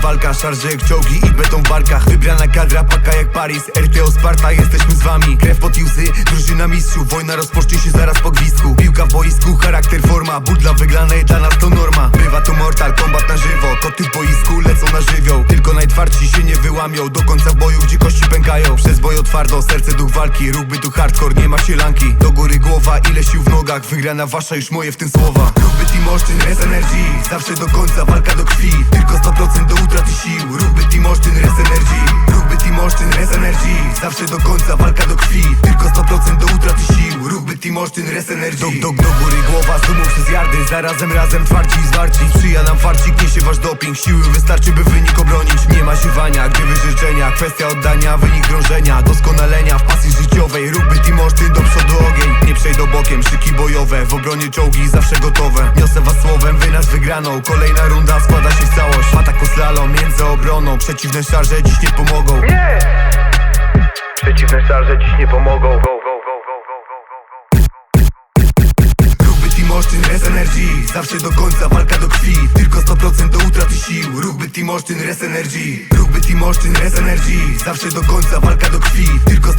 walka, szarże jak czołgi i beton w barkach. Wybrana kadra, paka jak Paris RTO Sparta, jesteśmy z wami. Krew pod łzy, drużyna mistrzów Wojna rozpocznie się zaraz po gwizdku. Piłka w boisku, charakter, forma Ból dla wygranej, dla nas to norma. Bywa to mortal, kombat na żywo Koty w boisku lecą na żywioł Najtwardsi się nie wyłamią. Do końca boju, gdzie kości pękają. Przez boj otwarto, serce duch walki. Rugby tu hardcore, nie ma sielanki Do góry głowa, ile sił w nogach. Wygrana wasza, już moje w tym słowa. Rugby team Olsztyn, res energii Zawsze do końca, walka do krwi. Tylko 100% do utraty sił. Rugby team Olsztyn, res energii Rugby team Olsztyn, res energii Zawsze do końca, walka do krwi. Tylko 100% do utraty sił. Rugby team Olsztyn, res energii do, do, do góry głowa, zumów przez jardy. Zarazem razem twarci i zwarci. Sprzyja nam farcik, niesie wasz doping. Siły wystarczy, by wynik obronić Ziewania, gdy wyżyczenia Kwestia oddania, wynik drążenia Doskonalenia w pasji życiowej Rugby team Olsztyn, do przodu ogień Nie przejdą bokiem, szyki bojowe W obronie czołgi zawsze gotowe Niosę was słowem, wy nas wygraną Kolejna runda składa się w całość Atak o slalom między obroną Przeciwne szarże dziś nie pomogą Nie! Przeciwne szarże dziś nie pomogą. Go, go, Olsztyn, res energii Zawsze do końca, walka do krwi. Tylko 100% do utraty sił. Rugby Team Olsztyn, res energii Rugby Team Olsztyn, res energii Zawsze do końca, walka do krwi. Tylko